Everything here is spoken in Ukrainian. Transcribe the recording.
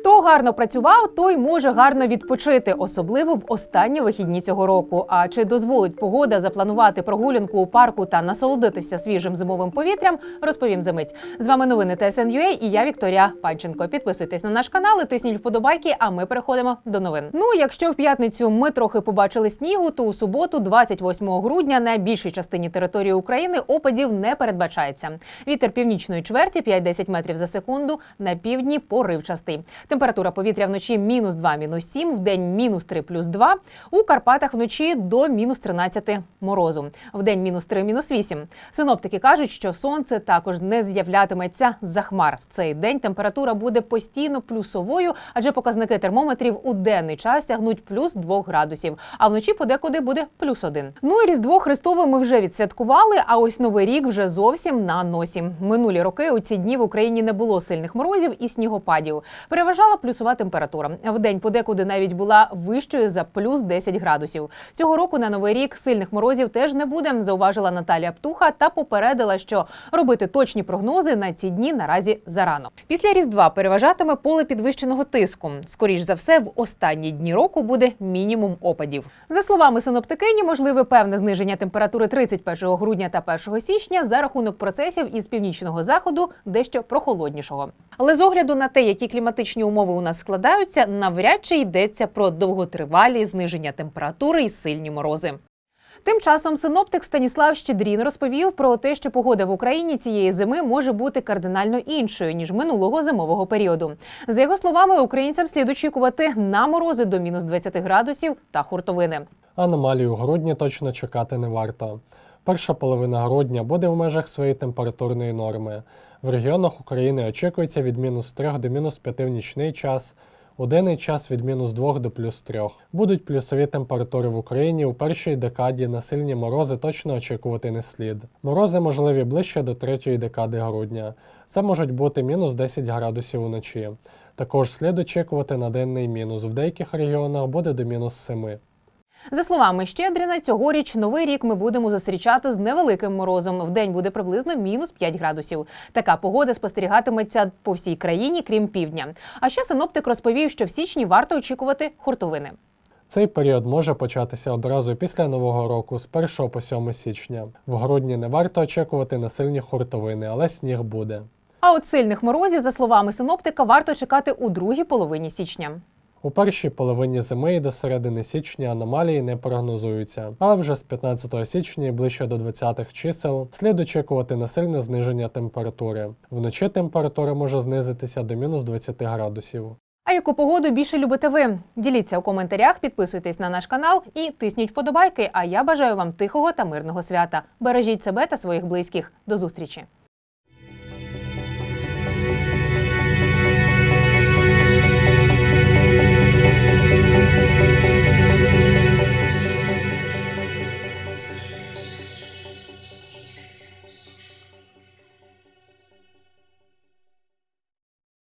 Хто гарно працював, той може гарно відпочити, особливо в останні вихідні цього року. А чи дозволить погода запланувати прогулянку у парку та насолодитися свіжим зимовим повітрям? Розповім за мить. З вами новини ТСНЮА і я Вікторія Панченко. Підписуйтесь на наш канал і тисніть вподобайки. А ми переходимо до новин. Ну, якщо в п'ятницю ми трохи побачили снігу, то у суботу, 28 грудня, на більшій частині території України опадів не передбачається. Вітер північної чверті 5-10 метрів за секунду. На півдні поривчастий. Температура повітря вночі мінус 2, мінус 7, в день мінус 3, плюс 2. У Карпатах вночі до мінус 13 морозу. В день мінус 3, мінус 8. Синоптики кажуть, що сонце також не з'являтиметься за хмар. В цей день температура буде постійно плюсовою, адже показники термометрів у денний час сягнуть плюс 2 градусів, а вночі подекуди буде плюс 1. Ну і Різдво Христове ми вже відсвяткували, а ось Новий рік вже зовсім на носі. Минулі роки у ці дні в Україні не було сильних морозів і снігопадів. Переважала плюсова температура. В день подекуди навіть була вищою за плюс 10 градусів. Цього року на новий рік сильних морозів теж не буде. Зауважила Наталія Птуха та попередила, що робити точні прогнози на ці дні наразі зарано. Після різдва переважатиме поле підвищеного тиску. Скоріш за все, в останні дні року буде мінімум опадів. За словами синоптикині, можливе певне зниження температури 31 грудня та 1 січня за рахунок процесів із північного заходу дещо прохолоднішого. Але з огляду на те, які кліматичні умови у нас складаються, навряд чи йдеться про довготривалі зниження температури і сильні морози. Тим часом синоптик Станіслав Щедрін розповів про те, що погода в Україні цієї зими може бути кардинально іншою ніж минулого зимового періоду. За його словами, українцям слід очікувати на морози до мінус 20 градусів та хуртовини. Аномалій у точно чекати не варто. Перша половина грудня буде в межах своєї температурної норми. В регіонах України очікується від мінус 3 до мінус 5 в нічний час, у денний час від мінус 2 до плюс 3. Будуть плюсові температури в Україні у першій декаді на сильні морози точно очікувати не слід. Морози можливі ближче до третьої декади грудня. Це можуть бути мінус 10 градусів уночі. Також слід очікувати на денний мінус. В деяких регіонах буде до мінус 7. За словами Щедріна, цьогоріч новий рік ми будемо зустрічати з невеликим морозом. В день буде приблизно мінус 5 градусів. Така погода спостерігатиметься по всій країні, крім півдня. А ще синоптик розповів, що в січні варто очікувати хуртовини. Цей період може початися одразу після нового року, з 1 по 7 січня. В грудні не варто очікувати на сильні хуртовини, але сніг буде. А от сильних морозів, за словами синоптика, варто чекати у другій половині січня. У першій половині зими і до середини січня аномалії не прогнозуються, але вже з 15 січня і ближче до 20-х чисел слід очікувати на сильне зниження температури. Вночі температура може знизитися до мінус 20 градусів. А яку погоду більше любите ви? Діліться у коментарях, підписуйтесь на наш канал і тисніть вподобайки. А я бажаю вам тихого та мирного свята. Бережіть себе та своїх близьких. До зустрічі!